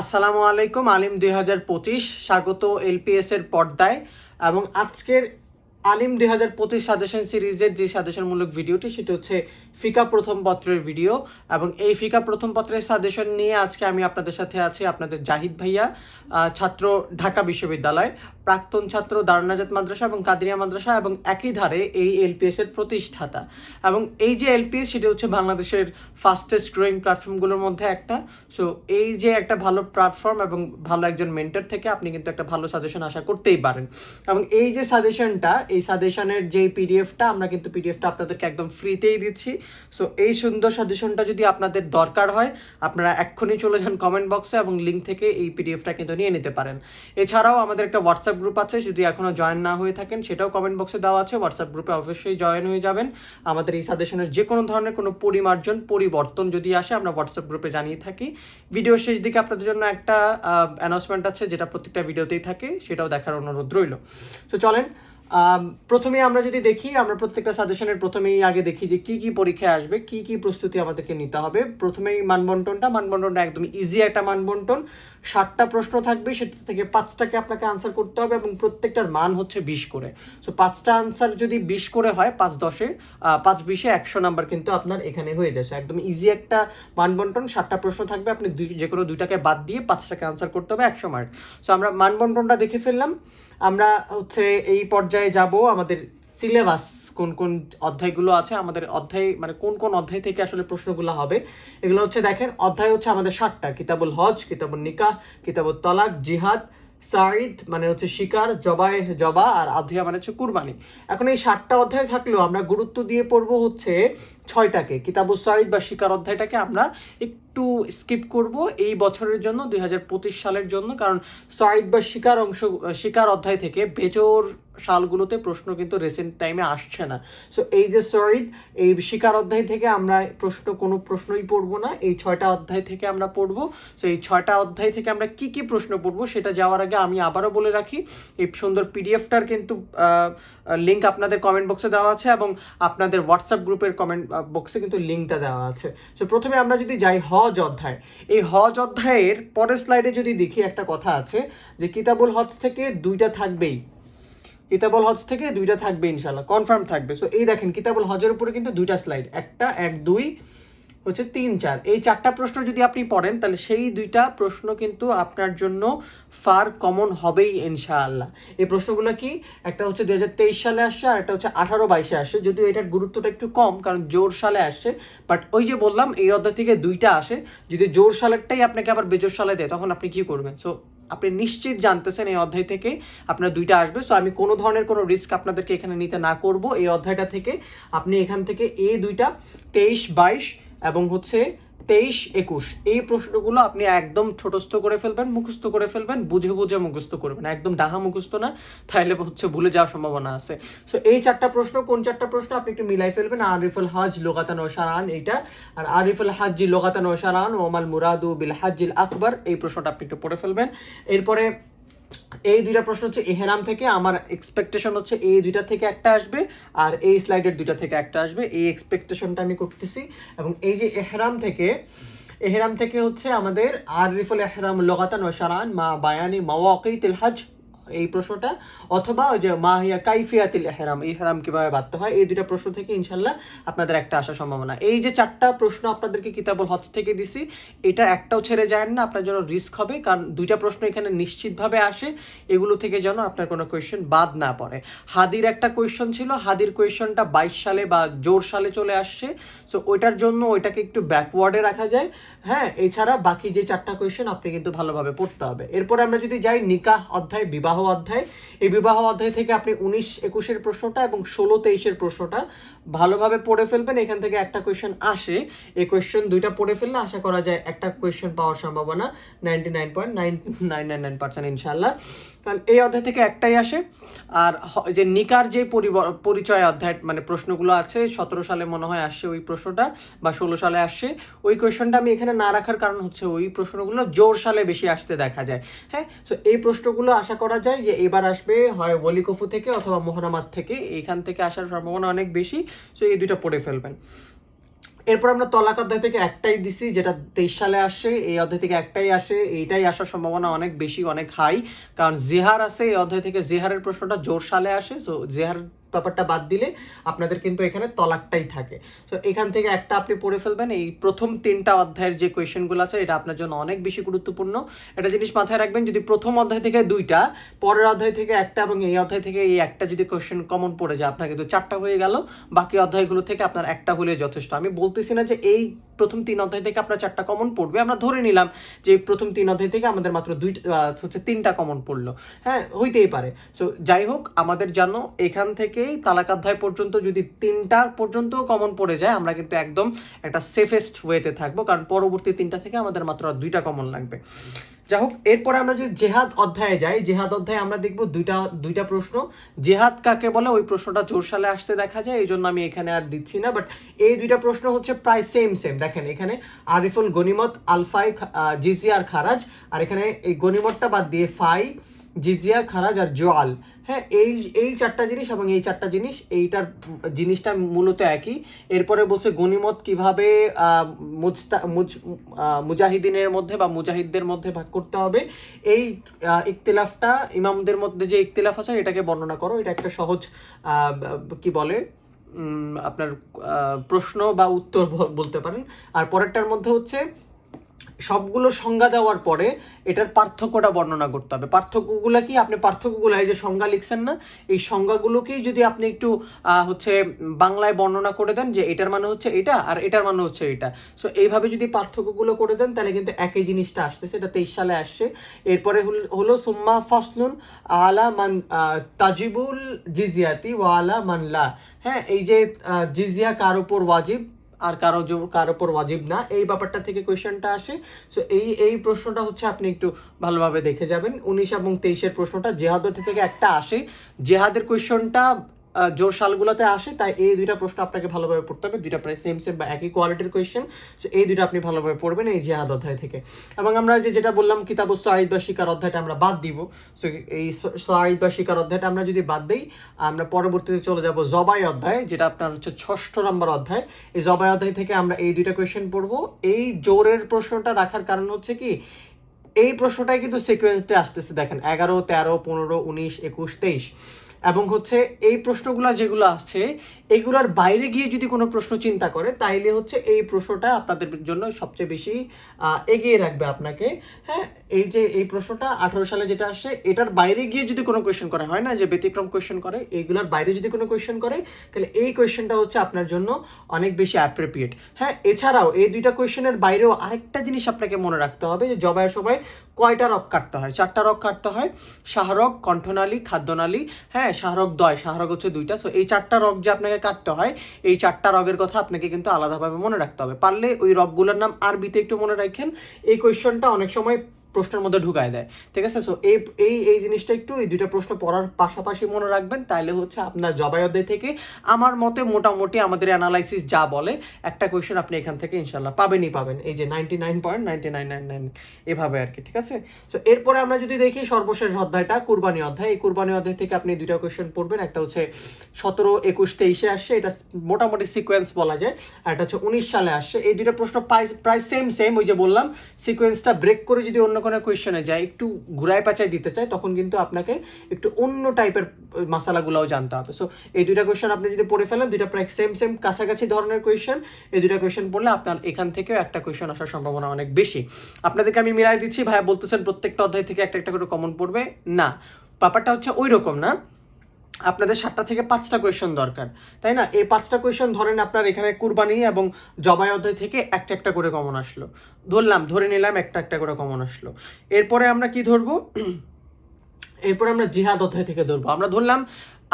আসসালামু আলাইকুম, আলিম দুই হাজার পঁচিশ, স্বাগত এলপিএস এর পর্দায়। এবং আজকের আলিম দুই হাজার পঁচিশ সাজেশন সিরিজের যে সাজেশনমূলক ভিডিওটি, সেটি হচ্ছে ফিকা প্রথম পত্রের ভিডিও এবং এই ফিকা প্রথম পত্রের সাজেশন নিয়ে আজকে আমি আপনাদের সাথে আছি আপনাদের জাহিদ ভাইয়া ছাত্র ঢাকা বিশ্ববিদ্যালয়, প্রাক্তন ছাত্র দারুনাজাত মাদ্রাসা এবং কাদিরিয়া মাদ্রাসা এবং একই ধারে এই এলপিএস এর প্রতিষ্ঠাতা। এবং এই যে এলপিএস সেটা হচ্ছে বাংলাদেশের ফাস্টেস্ট গ্রোয়িং প্ল্যাটফর্মগুলোর মধ্যে একটা। সো এই যে একটা ভালো প্ল্যাটফর্ম এবং ভালো একজন মেন্টর থেকে আপনি কিন্তু একটা ভালো সাজেশন আশা করতেই পারেন। এবং এই যে সাজেশনটা এই সাজেশনের যে পিডিএফটা আমরা কিন্তু পিডিএফটা আপনাদেরকে একদম ফ্রিতেই দিচ্ছি। সো এই সুন্দর সাজেশনটা যদি আপনাদের দরকার হয়, আপনারা এক্ষুনি চলে যান কমেন্ট বক্সে এবং লিঙ্ক থেকে এই পিডিএফটা কিন্তু নিয়ে নিতে পারেন। এছাড়াও আমাদের একটা হোয়াটসঅ্যাপ গ্রুপ আছে, যদি এখনও জয়েন না হয়ে থাকেন, সেটাও কমেন্ট বক্সে দেওয়া আছে। হোয়াটসঅ্যাপ গ্রুপে অবশ্যই জয়েন হয়ে যাবেন। আমাদের এই সাজেশনের যে কোনো ধরনের কোনো পরিমার্জন, পরিবর্তন যদি আসে, আমরা হোয়াটসঅ্যাপ গ্রুপে জানিয়ে থাকি। ভিডিও শেষ দিকে আপনাদের জন্য একটা অ্যানাউন্সমেন্ট আছে, যেটা প্রত্যেকটা ভিডিওতেই থাকে, সেটাও দেখার অনুরোধ রইল। তো চলেন প্রথমে আমরা যদি দেখি, আমরা প্রত্যেকটা সাজেশনের প্রথমেই আগে দেখি যে কি কি পরীক্ষায় আসবে, কি কি প্রস্তুতি আমাদেরকে নিতে হবে। প্রথমেই মানবন্টনটা মানবন্টনটা একদম ইজি একটা মানবন্টন। ষাটটা প্রশ্ন থাকবে, সেটা থেকে পাঁচটাকে আপনাকে আনসার করতে হবে এবং প্রত্যেকটার মান হচ্ছে বিশ করে। সো পাঁচটা আনসার যদি বিশ করে হয়, পাঁচ দশে পাঁচ বিশে একশো নাম্বার কিন্তু আপনার এখানে হয়ে যাচ্ছে। একদম ইজি একটা মানবন্টন, ষাটটা প্রশ্ন থাকবে, আপনি দুই, যে কোনো দুইটাকে বাদ দিয়ে পাঁচটাকে আনসার করতে হবে একশো মার্ক সো আমরা মানবন্টনটা দেখে ফেললাম। আমরা হচ্ছে এই পর্যায়ে যাব, আমাদের সিলেবাস কোন কোন অধ্যায়গুলো আছে, আমাদের অধ্যায় মানে কোন কোন অধ্যায় থেকে আসলে প্রশ্নগুলো হবে, এগুলো হচ্ছে দেখেন, অধ্যায় হচ্ছে আমাদের ষাটটা কিতাবুল হজ, কিতাবুল নিকাহ কিতাবুল তলাক, জিহাদ সাইদ মানে হচ্ছে শিকার, জবাই, জবা, আর আধিয়া মানে হচ্ছে কুরবানি। এখন এই সাতটা অধ্যায় থাকলেও আমরা গুরুত্ব দিয়ে পড়ব হচ্ছে ছয়টাকে কিতাবু সাইদ বা শিকার অধ্যায়টাকে আমরা একটু স্কিপ করব এই বছরের জন্য, দুই হাজার পঁচিশ সালের জন্য, কারণ সাইদ বা শিকার অংশ, শিকার অধ্যায় থেকে বেজোর সালগুলোতে প্রশ্ন কিন্তু রিসেন্ট টাইমে আসছে না। সো এই যে সরিদ এই শিকার অধ্যায় থেকে আমরা প্রশ্ন, কোনো প্রশ্নই পড়ব না। এই ছয়টা অধ্যায় থেকে আমরা পড়ব। সো এই ছয়টা অধ্যায় থেকে আমরা কি কি প্রশ্ন পড়ব সেটা যাওয়ার আগে আমি আবারও বলে রাখি, এই সুন্দর পিডিএফটার কিন্তু লিঙ্ক আপনাদের কমেন্ট বক্সে দেওয়া আছে এবং আপনাদের হোয়াটসঅ্যাপ গ্রুপের কমেন্ট বক্সে কিন্তু লিঙ্কটা দেওয়া আছে। সো প্রথমে আমরা যদি যাই হজ অধ্যায়। এই হজ অধ্যায়ের পরের স্লাইডে যদি দেখি একটা কথা আছে যে, কিতাবুল হজ থেকে দুইটা থাকবেই। কিতাবুল হজ থেকে দুইটা থাকবে ইনশাল্লাহ কনফার্ম থাকবে। সো এই দেখেন, কিতাবুল হজের উপরে কিন্তু দুইটা স্লাইড একটা, এক, দুই, হচ্ছে তিন, চার। এই চারটা প্রশ্ন যদি আপনি পড়েন, তাহলে সেই দুইটা প্রশ্ন কিন্তু আপনার জন্য ফার কমন হবেই ইনশাআল্লাহ। এই প্রশ্নগুলো কি? একটা হচ্ছে দুই হাজার তেইশ সালে আসছে, আর একটা হচ্ছে আঠারো বাইশে আসছে। যদিও এটার গুরুত্বটা একটু কম, কারণ জোর সালে আসছে। বাট ওই যে বললাম, এই অধ্যায় থেকে দুইটা আসে। যদি জোর সালেরটাই আপনাকে আবার বেজোর সালে দেয়, তখন আপনি কি করবেন? সো আপনি নিশ্চিত জানতেছেন এই অধ্যায় থেকে আপনার দুইটা আসবে। সো আমি কোনো ধরনের কোনো রিস্ক আপনাদেরকে এখানে নিতে না করব। এই অধ্যায়টা থেকে আপনি এখান থেকে এই দুইটা, তেইশ, বাইশ এবং হচ্ছে তেইশ একুশ। এই প্রশ্নগুলো আপনি একদম ছোটস্থ করে ফেলবেন, মুখস্থ করে ফেলবেন, বুঝে বুঝে মুখস্থ করবেন। একদম ডাহা মুখস্থ না তাহলে হচ্ছে ভুলে যাওয়ার সম্ভাবনা আছে। সো এই চারটা প্রশ্ন, কোন চারটা প্রশ্ন আপনি একটু মিলাই ফেলবেন? আরিফুল হাজ লোকাতান ওশারান এইটা। আর আরিফুল হাজি লোকাতান ওশারান ওমাল মুরাদু বিল হাজিল আকবর, এই প্রশ্নটা আপনি একটু পড়ে ফেলবেন। এরপরে এই দুইটা প্রশ্ন হচ্ছে এহেরাম থেকে, আমার এক্সপেকটেশন হচ্ছে এই দুইটা থেকে একটা আসবে আর এই স্লাইডের দুইটা থেকে একটা আসবে। এই এক্সপেকটেশনটা আমি করতেছি এবং এই যে এহেরাম থেকে এহেরাম থেকে হচ্ছে আমাদের আর রিফুল এহরাম লগাতান ও সারান মা বায়ানি মাওয়াকিতিল হজ এই প্রশ্নটা, অথবা ওই যে মাহিয়া কাইফিয়াতিল এহরাম, এই হেরাম কীভাবে বাঁধতে হয়, এই দুইটা প্রশ্ন থেকে ইনশাল্লাহ আপনাদের একটা আসার সম্ভাবনা। এই যে চারটা প্রশ্ন আপনাদেরকে কিতাবুল হজ থেকে দিছি, এটা একটাও ছেড়ে যায় না, আপনার জন্য রিস্ক হবে, কারণ দুইটা প্রশ্ন এখানে নিশ্চিতভাবে আসে, এগুলো থেকে যেন আপনার কোনো কোয়েশ্চেন বাদ না পড়ে। হাদির একটা কোয়েশ্চেন ছিল, হাদির কোয়েশ্চেনটা বাইশ সালে বা জোর সালে চলে আসছে সো ওইটার জন্য ওইটাকে একটু ব্যাকওয়ার্ডে রাখা যায়। হ্যাঁ এছাড়া বাকি যে চারটা কোয়েশ্চেন আপনি কিন্তু ভালোভাবে পড়তে হবে। এরপর আমরা যদি যাই, নিকাহ অধ্যায় বিবাহ অধ্যায়। এই বিবাহ অধ্যায় থেকে আপনি উনিশ, একুশের প্রশ্নটা এবং ষোলো, তেইশের প্রশ্নটা ভালোভাবে পড়ে ফেলবেন। এখান থেকে একটা কোয়েশ্চেন আসে। এই কোয়েশ্চেন দুইটা পড়ে ফেললে আশা করা যায় একটা কোয়েশ্চেন পাওয়ার সম্ভাবনা ninety nine point nine nine nine nine percent ইনশাল্লাহ কারণ এই অধ্যায় থেকে একটাই আসে। আর যে নিকার যে পরিচয় অধ্যায় মানে প্রশ্নগুলো আছে, সতেরো সালে মনে হয় আসছে ওই প্রশ্নটা, বা ষোলো সালে আসছে ওই কোয়েশ্চনটা আমি এখানে না রাখার কারণ হচ্ছে ওই প্রশ্নগুলো জোর সালে বেশি আসতে দেখা যায়। হ্যাঁ? তো এই প্রশ্নগুলো আশা করা যায় যে এবার আসবে হয় ওলিকফু থেকে অথবা মোহরামাত থেকে। এইখান থেকে আসার সম্ভাবনা অনেক বেশি। সো এই দুইটা পড়ে ফেলবেন। এরপর আমরা তলাক অধ্যায় থেকে একটাই দিছি, যেটা তেইশ সালে আসে, এই অধ্যায় থেকে একটাই আসে, এইটাই আসার সম্ভাবনা অনেক বেশি, অনেক হাই কারণ জেহার আছে, এই অধ্যায় থেকে জেহারের প্রশ্নটা জোর সালে আসে সো জেহার ব্যাপারটা বাদ দিলে আপনাদের কিন্তু এখানে তলাকটাই থাকে। তো এখান থেকে একটা আপনি পড়ে ফেলবেন, এই প্রথম তিনটা অধ্যায়ের যে কোয়েশ্চেনগুলো আছে, এটা আপনার জন্য অনেক বেশি গুরুত্বপূর্ণ। একটা জিনিস মাথায় রাখবেন, যদি প্রথম অধ্যায় থেকে দুইটা, পরের অধ্যায় থেকে একটা এবং এই অধ্যায় থেকে এই একটা যদি কোয়েশ্চেন কমন পড়ে যায়, আপনার কিন্তু চারটা হয়ে গেল। বাকি অধ্যায়গুলো থেকে আপনার একটা হলে যথেষ্ট। আমি বলতেছি না যে এই প্রথম তিন অধ্যায় থেকে আপনার চারটা কমন পড়বে। আমরা ধরে নিলাম যে প্রথম তিন অধ্যায় থেকে আমাদের মাত্র দুই হচ্ছে তিনটা কমন পড়ল। হ্যাঁ হইতেই পারে। সো যাই হোক, আমাদের জানো এখান থেকেই তালাক অধ্যায় পর্যন্ত যদি তিনটা পর্যন্ত কমন পড়ে যায়, আমরা কিন্তু একদম একটা সেফেস্ট ওয়েতে থাকব। কারণ পরবর্তী তিনটা থেকে আমাদের মাত্র আর দুইটা কমন লাগবে। যাই হোক এরপরে আমরা যদি জেহাদ অধ্যায়ে যাই, জেহাদ অধ্যায়ে আমরা দেখব দুইটা দুইটা প্রশ্ন। জেহাদ কাকে বলে? ওই প্রশ্নটা জোর সালে আসতে দেখা যায় এই জন্য আমি এখানে আর দিচ্ছি না বাট এই দুইটা প্রশ্ন হচ্ছে প্রায় সেম সেম দেখেন, এখানে আরিফুল গনিমত, আলফাই জিজিয়ার খারাজ, আর এখানে এই গনিমতটা বাদ দিয়ে ফাই, জিজিয়া, খারাজ আর জোয়াল। হ্যাঁ এই এই চারটা জিনিস এবং এই চারটা জিনিস এইটার জিনিসটা মূলত একই। এরপরে বলছে গনিমত কীভাবে মুজাহিদিনের মধ্যে বা মুজাহিদদের মধ্যে ভাগ করতে হবে। এই আহ, ইখতিলাফটা ইমামদের মধ্যে যে ইখতিলাফ আছে এটাকে বর্ণনা করো। এটা একটা সহজ কি বলে আপনার প্রশ্ন বা উত্তর বলতে পারেন। আর পরেরটার মধ্যে হচ্ছে সবগুলো সংজ্ঞা দেওয়ার পরে এটার পার্থক্যটা বর্ণনা করতে হবে। পার্থক্যগুলো কি? আপনি পার্থক্যগুলো এই যে সংজ্ঞা লিখছেন না, এই সংজ্ঞাগুলোকেই যদি আপনি একটু হচ্ছে বাংলায় বর্ণনা করে দেন যে এটার মানে হচ্ছে এটা আর এটার মানে হচ্ছে এটা। সো এইভাবে যদি পার্থক্যগুলো করে দেন, তাহলে কিন্তু একই জিনিসটা আসতেছে। এটা তেইশ সালে আসছে। এরপরে হলো সুম্মা ফাসলুন আলা মান তাজিবুল জিজিয়াতি ওয়ালা মানলা হ্যাঁ এই যে জিজিয়া কার ওপর ওয়াজিব? আর কারও কার উপর ওয়াজিব না। এই ব্যাপারটা থেকে কোয়েশ্চেনটা আসে। সো এই এই প্রশ্নটা হচ্ছে আপনি একটু ভালোভাবে দেখে যাবেন। উনিশ এবং তেইশের প্রশ্নটা জেহাদ থেকে একটা আসে। জেহাদের কোয়েশ্চনটা জোর সালগুলোতে আসে, তাই এই দুইটা প্রশ্ন আপনাকে ভালোভাবে পড়তে হবে। দুইটা প্রায় সেম সেম বা একই কোয়ালিটির কোয়েশ্চেন সো এই দুইটা আপনি ভালোভাবে পড়বেন এই জেহাদ অধ্যায় থেকে। এবং আমরা যে যেটা বললাম, কিতাব সাহিদ বা শিকার অধ্যায়টা আমরা বাদ দিব। সো এই সাহিদ বা শিকার অধ্যায়টা আমরা যদি বাদ দিই, আমরা পরবর্তীতে চলে যাব জবাই অধ্যায়, যেটা আপনার হচ্ছে ষষ্ঠ নম্বর অধ্যায়। এই জবাই অধ্যায় থেকে আমরা এই দুইটা কোয়েশ্চেন পড়ব। এই জোরের প্রশ্নটা রাখার কারণ হচ্ছে কি, এই প্রশ্নটাই কিন্তু সিকোয়েন্সে আসতেছে। দেখেন, এগারো, তেরো, পনেরো, উনিশ, একুশ, তেইশ। এবং হচ্ছে এই প্রশ্নগুলো যেগুলো আছে, এগুলোর বাইরে গিয়ে যদি কোনো প্রশ্ন চিন্তা করে, তাইলে হচ্ছে এই প্রশ্নটা আপনাদের জন্য সবচেয়ে বেশি এগিয়ে রাখবে আপনাকে। হ্যাঁ এই যে এই প্রশ্নটা আঠারো সালে যেটা আসছে এটার বাইরে গিয়ে যদি কোনো কোয়েশ্চেন করে, হয় না যে ব্যতিক্রম কোয়েশ্চেন করে এইগুলোর বাইরে যদি কোনো কোয়েশ্চেন করে তাহলে এই কোয়েশ্চেনটা হচ্ছে আপনার জন্য অনেক বেশি অ্যাপ্রোপ্রিয়েট হ্যাঁ এছাড়াও এই দুইটা কোয়েশ্চেনের বাইরেও আরেকটা জিনিস আপনাকে মনে রাখতে হবে যে, জবাই সবাই কয়টা রক কাটতে হয়? চারটা রক কাটতে হয়। শাহরগ কণ্ঠনালী, খাদ্যনালী হ্যাঁ শাহরগ দয় শাহরগ হচ্ছে দুইটা। সো এই চারটা রক যে আপনাকে কাটতে হয়, এই চারটা রগের কথা আপনাকে কিন্তু আলাদাভাবে মনে রাখতে হবে। পারলে ওই রকগুলোর নাম আরবিতে একটু মনে রাখেন। এই কোয়েশ্চনটা অনেক সময় প্রশ্নের মধ্যে ঢুকায় দেয়। ঠিক আছে? সো এই এই এই জিনিসটা একটু এই দুইটা প্রশ্ন পড়ার পাশাপাশি মনে রাখবেন তাহলে হচ্ছে আপনার অধ্যায় থেকে আমার মতে মোটামুটি আমাদের অ্যানালাইসিস যা বলে, একটা কোয়েশ্চেন আপনি এখান থেকে ইনশাল্লাহ পাবেনই পাবেন। এই যে ninety nine point ninety nine nine nine এভাবে আর কি, ঠিক আছে? সো এরপরে আমরা যদি দেখি সর্বশেষ অধ্যায়টা, কুরবানি অধ্যায়। এই কুরবানি অধ্যায় থেকে আপনি দুইটা কোয়েশ্চেন পড়বেন, একটা হচ্ছে সতেরো, একুশ, তেইশে আসছে, এটা মোটামুটি সিকোয়েন্স বলা যায়, আর এটা হচ্ছে উনিশ সালে আসছে। এই দুইটা প্রশ্ন প্রায় প্রায় সেম সেম ওই যে বললাম সিকোয়েন্সটা ব্রেক করে যদি অন্য কোনো কোয়েশ্চনে যায়, একটু ঘুরায় পাচায় দিতে চায়, তখন কিন্তু আপনাকে একটু অন্য টাইপের মশালাগুলোও জানতে হবে। সো এই দুইটা কোয়েশ্চেন আপনি যদি পড়ে ফেলেন, দুইটা প্রায় সেম সেম কাছাকাছি ধরনের কোয়েশ্চেন এই দুইটা কোয়েশন পড়লে আপনার এখান থেকেও একটা কোয়েশ্চেন আসার সম্ভাবনা অনেক বেশি। আপনাদেরকে আমি মিলাই দিচ্ছি, ভাইয়া বলতেছেন প্রত্যেকটা অধ্যায় থেকে একটা একটা করে কমন পড়বে। না, ব্যাপারটা হচ্ছে ওই রকম না। আপনাদের সাতটা থেকে পাঁচটা কোয়েশন দরকার, তাই না? এই পাঁচটা কোয়েশন ধরেন আপনার এখানে কুরবানি এবং জবাই অধ্যায় থেকে একটা একটা করে কমন আসলো। ধরলাম, ধরে নিলাম একটা একটা করে কমন আসলো। এরপরে আমরা কি ধরবো? এরপরে আমরা জিহাদ অধ্যায় থেকে ধরবো। আমরা ধরলাম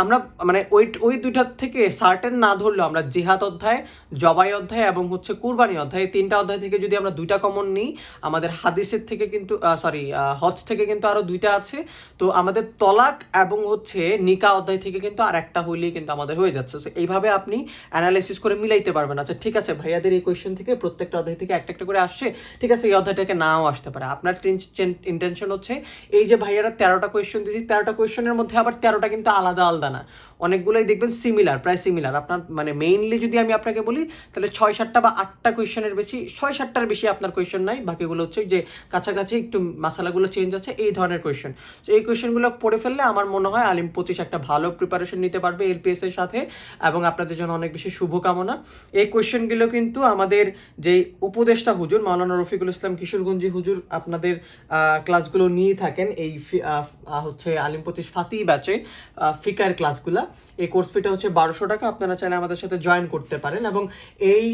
আমরা মানে ওই ওই দুইটার থেকে সার্টেন না ধরলেও আমরা জিহাদ অধ্যায়, জবাই অধ্যায় এবং হচ্ছে কুরবানি অধ্যায় তিনটা অধ্যায় থেকে যদি আমরা দুইটা কমন নিই, আমাদের হাদিসের থেকে কিন্তু সরি হজ থেকে কিন্তু আরও দুইটা আছে। তো আমাদের তলাক এবং হচ্ছে নিকা অধ্যায় থেকে কিন্তু আর একটা হইলেই কিন্তু আমাদের হয়ে যাচ্ছে। তো এইভাবে আপনি অ্যানালাইসিস করে মিলাইতে পারবেন। আচ্ছা ঠিক আছে, ভাইয়াদের এই কোয়েশ্চেন থেকে প্রত্যেকটা অধ্যায় থেকে একটা একটা করে আসছে। ঠিক আছে, এই অধ্যায়টাকে নাও আসতে পারে। আপনার ইন্টেনশন হচ্ছে, এই যে ভাইয়ারা তেরোটা কোয়েশ্চেন দিয়েছি, তেরোটা কোয়েশ্চেনের মধ্যে আবার তেরোটা কিন্তু আলাদা আলাদা না অনেকগুলোই দেখবেন সিমিলার প্রায় সিমিলার আপনার মানে মেইনলি যদি আমি আপনাকে বলি, তাহলে ছয় সাতটা বা আটটা কোয়েশ্চেনের বেশি, ছয় সাতটার বেশি আপনার কোয়েশ্চেন নাই। বাকিগুলো হচ্ছে যে কাছাকাছি একটু মশালাগুলো চেঞ্জ আছে, এই ধরনের কোয়েশ্চেন তো এই কোয়েশ্চেনগুলো পড়ে ফেললে আমার মনে হয় আলিম পঁচিশ একটা ভালো প্রিপারেশন নিতে পারবে এলপিএস এর সাথে এবং আপনাদের জন্য অনেক বেশি শুভকামনা। এই কোয়েশ্চেনগুলো কিন্তু আমাদের যে উপদেষ্টা হুজুর, মাওলানা রফিকুল ইসলাম কিশোরগঞ্জি হুজুর আপনাদের ক্লাসগুলো নিয়ে থাকেন, এই হচ্ছে আলিম পঁচিশ ফাতি ব্যাচে ফিকার ক্লাসগুলা এই কোর্স ফিটা হচ্ছে বারোশো টাকা। আপনারা চাইলে আমাদের সাথে জয়েন করতে পারেন এবং এই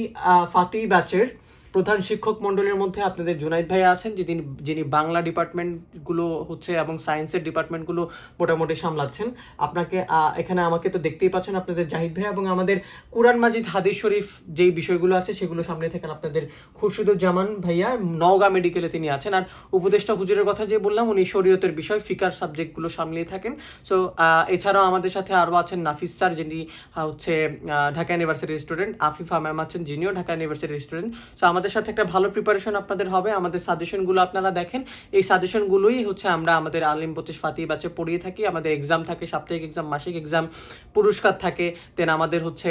ফাতি ব্যাচের প্রধান শিক্ষক মণ্ডলীর মধ্যে আপনাদের জুনাইদ ভাই আছেন, যিনি যিনি বাংলা ডিপার্টমেন্টগুলো হচ্ছে এবং সায়েন্সের ডিপার্টমেন্টগুলো মোটামুটি সামলাচ্ছেন। আপনাকে এখানে আমাকে তো দেখতেই পাচ্ছেন আপনাদের জাহিদ ভাই এবং আমাদের কুরআন মাজিদ হাদিস শরীফ যেই বিষয়গুলো আছে সেগুলো সামনে থাকেন আপনাদের খুরশিদুজ্জামান ভাইয়া নওগাঁ মেডিকেলে তিনি আছেন। আর উপদেষ্টা হুজুরের কথা যে বললাম, উনি শরীয়তের বিষয়, ফিকার সাবজেক্টগুলো সামলিয়ে থাকেন। সো এছাড়াও আমাদের সাথে আরও আছেন নাফিস স্যার, যিনি হচ্ছে ঢাকা ইউনিভার্সিটির স্টুডেন্ট, আফিফা ম্যাম আছেন, যিনিও ঢাকা ইউনিভার্সিটির স্টুডেন্ট। সো, আমাদের সাথে একটা ভালো প্রিপারেশন আপনাদের হবে। আমাদের সাজেশনগুলো আপনারা দেখেন। এই সাজেশনগুলোই হচ্ছে আমরা আমাদের আলিম পঁচিশ ফাতি ব্যাচে পড়িয়ে থাকি। আমাদের এক্সাম থাকে, সাপ্তাহিক এক্সাম মাসিক এক্সাম পুরস্কার থাকে। দেন আমাদের হচ্ছে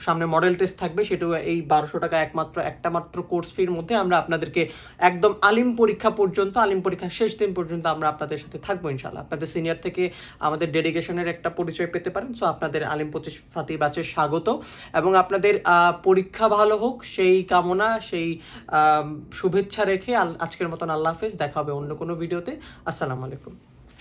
সামনে মডেল টেস্ট থাকবে। সেটাও এই বারোশো টাকা একমাত্র, একটা মাত্র কোর্স ফির মধ্যে আমরা আপনাদেরকে একদম আলিম পরীক্ষা পর্যন্ত, আলিম পরীক্ষার শেষ দিন পর্যন্ত আমরা আপনাদের সাথে থাকব ইনশাল্লাহ আপনাদের সিনিয়র থেকে আমাদের ডেডিকেশনের একটা পরিচয় পেতে পারেন। সো আপনাদের আলিম পঁচিশ ফাতি ব্যাচের স্বাগত। এবং আপনাদের পরীক্ষা ভালো হোক, সেই কামনা সেই শুভেচ্ছা রেখে আজকের মতন আল্লাহ হাফেজ দেখা হবে অন্য কোনো ভিডিওতে। আসসালামু আলাইকুম।